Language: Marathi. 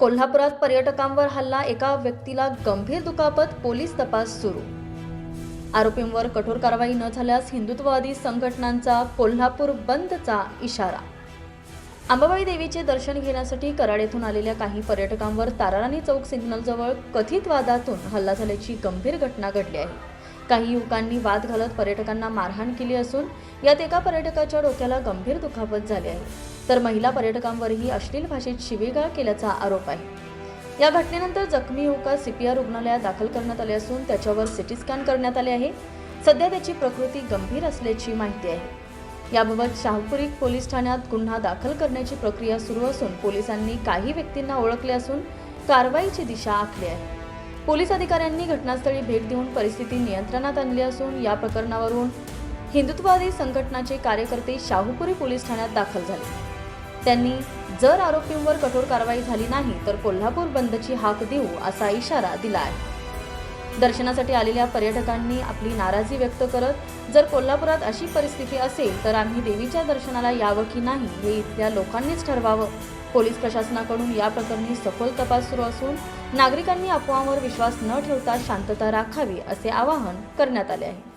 कोल्हापुरात पर्यटकांवर हल्ला एका व्यक्तीला गंभीर दुखापत पोलीस तपास सुरू. आरोपींवर कठोर कारवाई न झाल्यास हिंदुत्ववादी संघटनांचा कोल्हापूर बंदचा इशारा. अंबाबाई देवीचे दर्शन घेण्यासाठी कराड येथून आलेल्या काही पर्यटकांवर ताराराणी चौक सिग्नलजवळ कथित वादातून हल्ला झाल्याची गंभीर घटना घडली आहे. काही युवकांनी वाद घालत पर्यटकांना मारहाण केली असून यात एका पर्यटकाच्या डोक्याला गंभीर दुखापत झाली आहे. तर महिला पर्यटकांवरही अश्लील भाषेत शिवीगाळ केल्याचा आरोप आहे. या घटनेनंतर जखमी युवका सीपीआर रुग्णालयात दाखल करण्यात आले असून त्याच्यावर सिटी स्कॅन करण्यात आले आहे. सध्या त्याची प्रकृती गंभीर असल्याची माहिती आहे. याबाबत शाहपुरी पोलीस ठाण्यात गुन्हा दाखल करण्याची प्रक्रिया सुरू असून पोलिसांनी काही व्यक्तींना ओळखले असून कारवाईची दिशा आखली आहे. पोलीस अधिकाऱ्यांनी घटनास्थळी भेट देऊन परिस्थिती नियंत्रणात आणली असून या प्रकरणावरून हिंदुत्ववादी संघटनाचे कार्यकर्ते शाहूपुरी पोलीस ठाण्यात दाखल झाले. त्यांनी जर आरोपींवर कठोर कारवाई झाली नाही तर कोल्हापूर बंदची हाक देऊ असा इशारा दिला आहे. दर्शनासाठी आलेल्या पर्यटकांनी आपली नाराजी व्यक्त करत जर कोल्हापुरात अशी परिस्थिती असेल तर आम्ही देवीच्या दर्शनाला यावं की नाही हे इथल्या लोकांनीच ठरवावं. पोलीस प्रशासनाकडून या प्रकरणी सखोल तपास सुरू असून नागरिकांनी अफवांवर विश्वास न ठेवता शांतता राखावी असे आवाहन करण्यात आले आहे.